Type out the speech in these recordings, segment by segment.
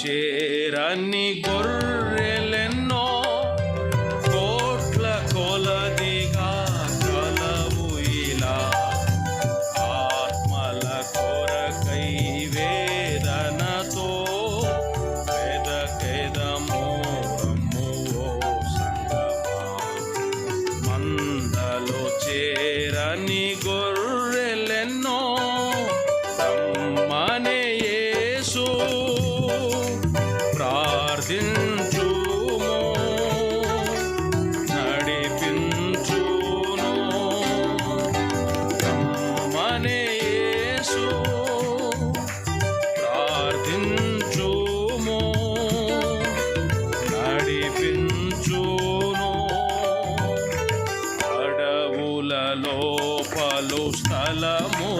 చేరని గో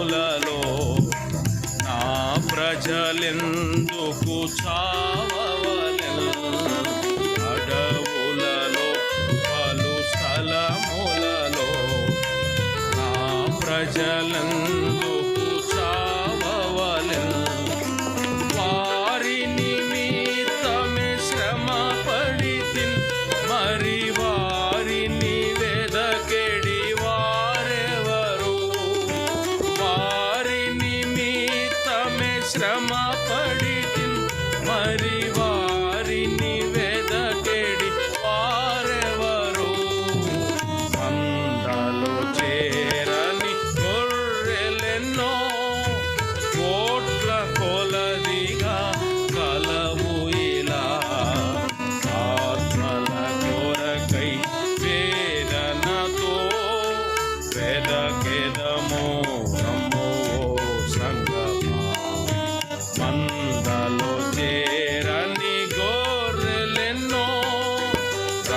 దినములలో నా ప్రజలెందుకు చావవలెను? అడవులలో పలు స్థలములలో నా ప్రజలందు படித்தின் மறிவாரினே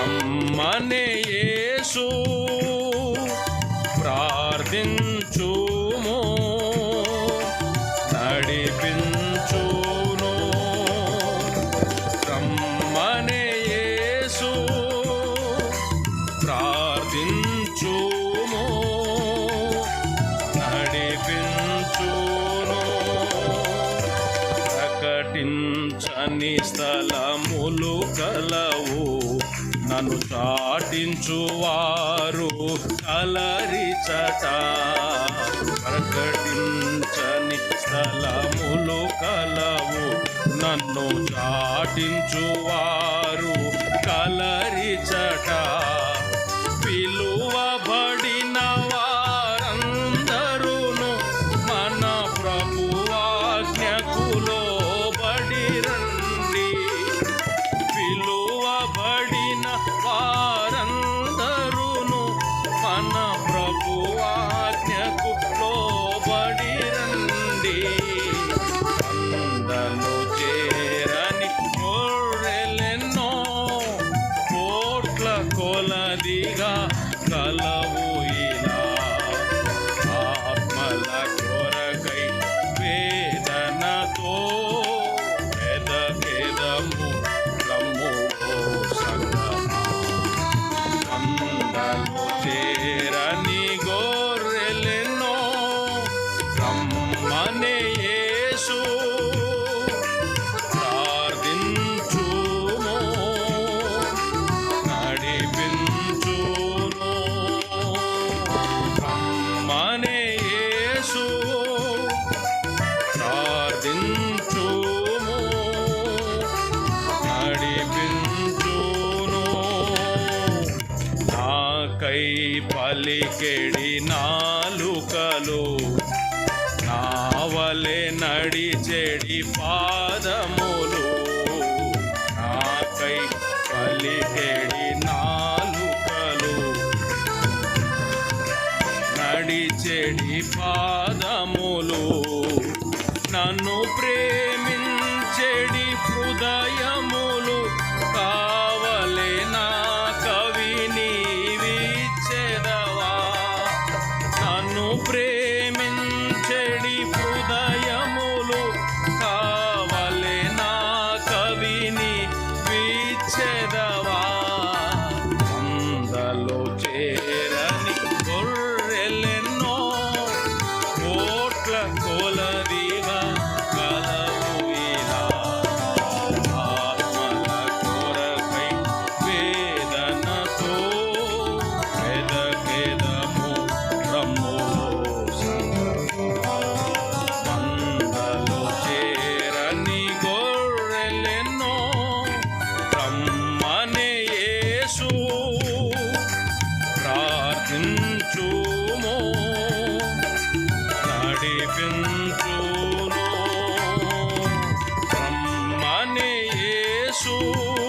రమ్మనే యేసు. ప్రార్థించుము. నడిపించు నన్ను చాటించువారు కలరిచట ప్రకటించని స్థలములు కలవు. నన్ను చాటించువారు కలరిచట కొలదిగా కలవు ఆత్మల కొరకై వేదనతో వెదకెదము రమ్ము ఓ సంగమా చేరని గొర్రెలెన్నో రమ్మనే యేసు. పలికెడి నాలుకలు నావలే నడిచెడి పాదములు. నాకై పలికెడి నాలుకలు నడిచెడి పాదములు. నన్ను ప్రేమించెడి హృదయం to the Oh.